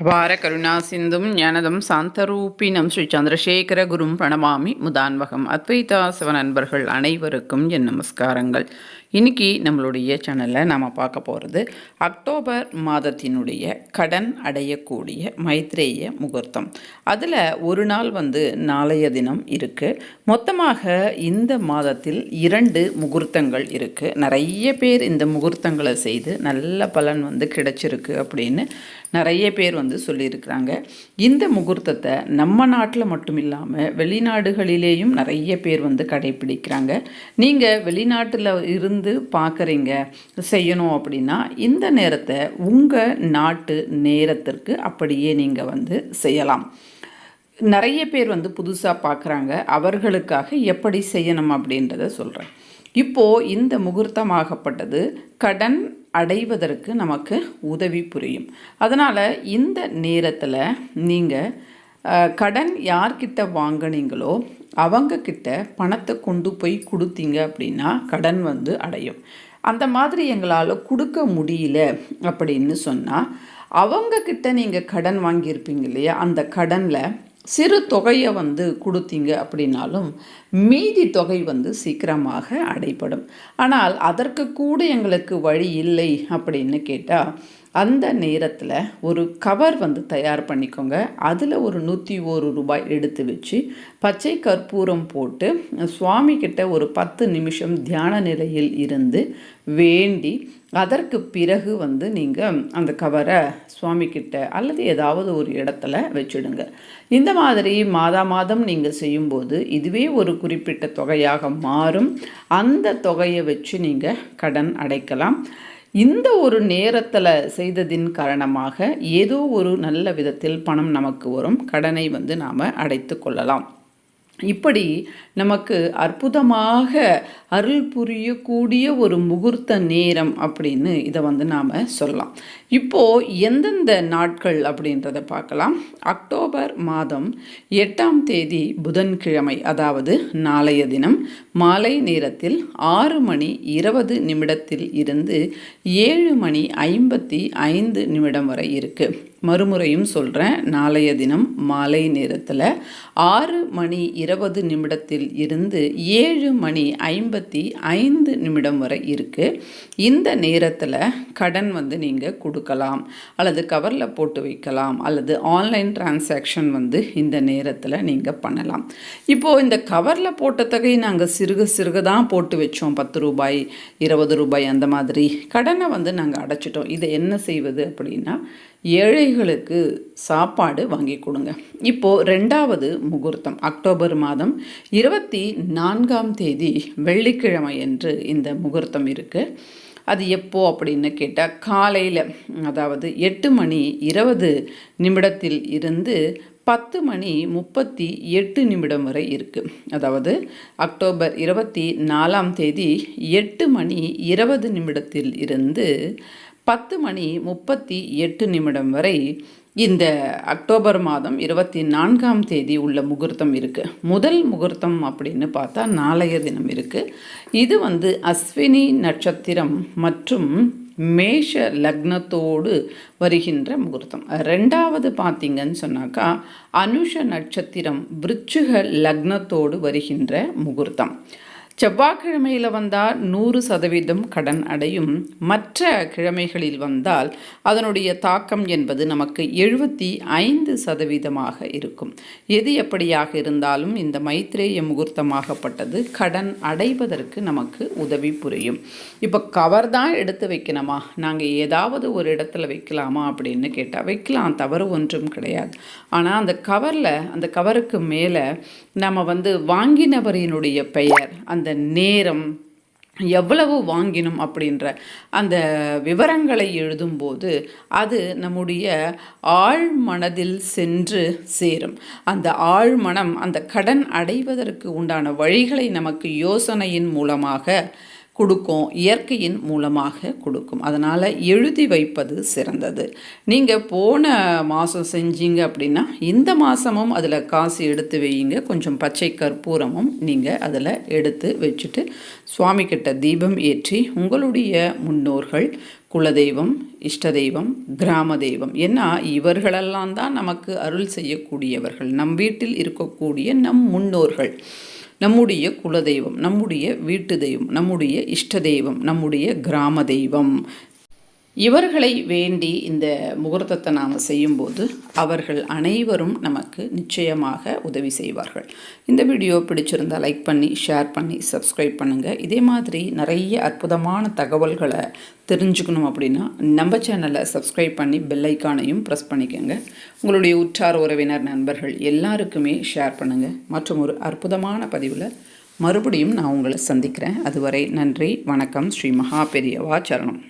அபார கருணா சிந்தும் ஞானதம் சாந்தரூபினம் ஸ்ரீ சந்திரசேகர குரும் பிரணமாமி முதான்வகம் அத்வைதாசவ நண்பர்கள் அனைவருக்கும் என் நமஸ்காரங்கள். இன்னைக்கு நம்மளுடைய சேனலில் நாம் பார்க்க போகிறது அக்டோபர் மாதத்தினுடைய கடன் அடையக்கூடிய மைத்ரேய முகூர்த்தம். அதில் ஒரு நாள் வந்து நாளைய தினம் இருக்குது மொத்தமாக இந்த மாதத்தில் இரண்டு முகூர்த்தங்கள் இருக்குது நிறைய பேர் இந்த முகூர்த்தங்களை செய்து நல்ல பலன் வந்து கிடைச்சிருக்கு அப்படின்னு நிறைய பேர் வந்து சொல்லியிருக்கிறாங்க. இந்த முகூர்த்தத்தை நம்ம நாட்டில் மட்டும் இல்லாமல் வெளிநாடுகளிலேயும் நிறைய பேர் வந்து கடைப்பிடிக்கிறாங்க நீங்கள் வெளிநாட்டில் இருந்து பார்க்குறீங்க செய்யணும் அப்படின்னா இந்த நேரத்தை உங்கள் நாட்டு நேரத்திற்கு அப்படியே நீங்கள் வந்து செய்யலாம். நிறைய பேர் வந்து புதுசாக பார்க்குறாங்க அவர்களுக்காக எப்படி செய்யணும் அப்படின்றத சொல்கிறேன் இப்போது இந்த முகூர்த்தமாகப்பட்டது கடன் அடைவதற்கு நமக்கு உதவி புரியும். அதனால் இந்த நேரத்தில் நீங்கள் கடன் யார்கிட்ட வாங்கினீங்களோ அவங்கக்கிட்ட பணத்தை கொண்டு போய் கொடுத்தீங்க அப்படின்னா கடன் வந்து அடையும். அந்த மாதிரி எங்களால் கொடுக்க முடியல அப்படின்னு சொன்னால் அவங்கக்கிட்ட நீங்கள் கடன் வாங்கியிருப்பீங்க இல்லையா? அந்த கடனில் சிறு தொகையை வந்து கொடுத்தீங்க அப்படின்னாலும் மீதி தொகை வந்து சீக்கிரமாக அடைபடும். ஆனால் அதற்கு கூட எங்களுக்கு வழி இல்லை அப்படின்னு கேட்டால் அந்த நேரத்தில் ஒரு கவர் வந்து தயார் பண்ணிக்கோங்க. அதில் ஒரு நூற்றி ஒரு ரூபாய் எடுத்து வச்சு பச்சை கற்பூரம் போட்டு சுவாமி கிட்ட ஒரு பத்து நிமிஷம் தியான நிலையில் இருந்து வேண்டி அதற்கு பிறகு வந்து நீங்கள் அந்த கவரை சுவாமிக்கிட்ட அல்லது ஏதாவது ஒரு இடத்துல வச்சுடுங்க. இந்த மாதிரி மாதா மாதம் நீங்கள் செய்யும்போது இதுவே ஒரு குறிப்பிட்ட தொகையாக மாறும். அந்த தொகையை வச்சு நீங்கள் கடன் அடைக்கலாம். இந்த ஒரு நேரத்தில் செய்ததின் காரணமாக ஏதோ ஒரு நல்ல விதத்தில் பணம் நமக்கு வரும். கடனை வந்து நாம் அடைத்து கொள்ளலாம். இப்படி நமக்கு அற்புதமாக அருள் புரியக்கூடிய ஒரு முகூர்த்த நேரம் அப்படின்னு இதை வந்து நாம் சொல்லலாம். இப்போது எந்தெந்த நாட்கள் அப்படின்றத பார்க்கலாம். அக்டோபர் மாதம் எட்டாம் தேதி புதன்கிழமை அதாவது நாளைய தினம் மாலை நேரத்தில் ஆறு மணி இருபது நிமிடத்தில் இருந்து ஏழு மணி ஐம்பத்தி ஐந்து நிமிடம் வரை இருக்குது மறுமுறையும் சொல்கிறேன் நாளைய தினம் மாலை நேரத்தில் ஆறு மணி இருபது நிமிடத்தில் இருந்து ஏழு மணி ஐம்பத்தி ஐந்து நிமிடம் வரை இருக்குது இந்த நேரத்தில் கடன் வந்து நீங்கள் கொடுக்கலாம். அல்லது கவரில் போட்டு வைக்கலாம். அல்லது ஆன்லைன் டிரான்சாக்ஷன் வந்து இந்த நேரத்தில் நீங்கள் பண்ணலாம். இப்போது இந்த கவரில் போட்ட தொகை நாங்கள் சிறுக சிறுக தான் போட்டு வச்சோம். பத்து ரூபாய் இருபது ரூபாய் அந்த மாதிரி கடனை வந்து நாங்கள் அடைச்சிட்டோம். இதை என்ன செய்வது அப்படின்னா ஏழைகளுக்கு சாப்பாடு வாங்கி கொடுங்க. இப்போது ரெண்டாவது முகூர்த்தம் அக்டோபர் மாதம் இருபத்தி நான்காம் தேதி வெள்ளிக்கிழமை என்று இந்த முகூர்த்தம் இருக்குது அது எப்போ அப்படின்னு கேட்டால் காலையில் அதாவது எட்டு மணி இருபது நிமிடத்தில் இருந்து பத்து மணி முப்பத்தி எட்டு நிமிடம் வரை இருக்குது அதாவது அக்டோபர் இருபத்தி நாலாம் தேதி எட்டு மணி இருபது நிமிடத்தில் இருந்து பத்து மணி முப்பத்தி எட்டு நிமிடம் வரை இந்த அக்டோபர் மாதம் இருபத்தி நான்காம் தேதி உள்ள முகூர்த்தம் இருக்குது முதல் முகூர்த்தம் அப்படின்னு பார்த்தா நாளைய தினம் இருக்குது இது வந்து அஸ்வினி நட்சத்திரம் மற்றும் மேஷ லக்னத்தோடு வருகின்ற முகூர்த்தம். ரெண்டாவது பார்த்தீங்கன்னு சொன்னாக்கா அனுஷ நட்சத்திரம் விருச்சுக லக்னத்தோடு வருகின்ற முகூர்த்தம். செவ்வாய்க்கிழமையில் வந்தால் நூறு சதவீதம் கடன் அடையும். மற்ற கிழமைகளில் வந்தால் அதனுடைய தாக்கம் என்பது நமக்கு எழுபத்தி ஐந்து சதவீதமாக இருக்கும். எது எப்படியாக இருந்தாலும் இந்த மைத்ரேய முகூர்த்தமாகப்பட்டது கடன் அடைவதற்கு நமக்கு உதவி புரியும். இப்போ கவர் தான் எடுத்து வைக்கணுமா? நாங்கள் ஏதாவது ஒரு இடத்துல வைக்கலாமா அப்படின்னு கேட்டால் வைக்கலாம் தவறு ஒன்றும் கிடையாது. ஆனால் அந்த கவரில் அந்த கவருக்கு மேலே நம்ம வந்து வாங்கினவரினுடைய பெயர் அந்த நேரம் எவ்வளவு வாங்கினோம் அப்படின்ற அந்த விவரங்களை எழுதும்போது அது நம்முடைய ஆழ் மனதில் சென்று சேரும். அந்த ஆழ்மனம் அந்த கடன் அடைவதற்கு உண்டான வழிகளை நமக்கு யோசனையின் மூலமாக கொடுக்கும் இயற்கையின் மூலமாக கொடுக்கும். அதனால் எழுதி வைப்பது சிறந்தது. நீங்கள் போன மாதம் செஞ்சீங்க அப்படின்னா இந்த மாதமும் அதில் காசு எடுத்து வையுங்க. கொஞ்சம் பச்சை கற்பூரமும் நீங்கள் அதில் எடுத்து வச்சுட்டு சுவாமிக்கிட்ட தீபம் ஏற்றி உங்களுடைய முன்னோர்கள் குலதெய்வம் இஷ்ட தெய்வம் கிராம தெய்வம் ஏன்னா இவர்களெல்லாம் தான் நமக்கு அருள் செய்யக்கூடியவர்கள். நம் வீட்டில் இருக்கக்கூடிய நம் முன்னோர்கள். நம்முடைய குலதெய்வம் நம்முடைய வீட்டு தெய்வம் நம்முடைய இஷ்ட தெய்வம் நம்முடைய கிராம தெய்வம் இவர்களை வேண்டி இந்த முகூர்த்தத்தை நாம் செய்யும்போது அவர்கள் அனைவரும் நமக்கு நிச்சயமாக உதவி செய்வார்கள். இந்த வீடியோ பிடிச்சிருந்தால் லைக் பண்ணி ஷேர் பண்ணி சப்ஸ்கிரைப் பண்ணுங்கள் இதே மாதிரி நிறைய அற்புதமான தகவல்களை தெரிஞ்சுக்கணும் அப்படின்னா நம்ம சேனலை சப்ஸ்கிரைப் பண்ணி பெல்லைக்கானையும் ப்ரெஸ் பண்ணிக்கோங்க. உங்களுடைய உற்றார் உறவினர் நண்பர்கள் எல்லாருக்குமே ஷேர் பண்ணுங்கள் மற்றும் ஒரு அற்புதமான பதிவில் மறுபடியும் நான் உங்களை சந்திக்கிறேன். அதுவரை நன்றி வணக்கம். ஸ்ரீ மகா பெரியவா சரணம்.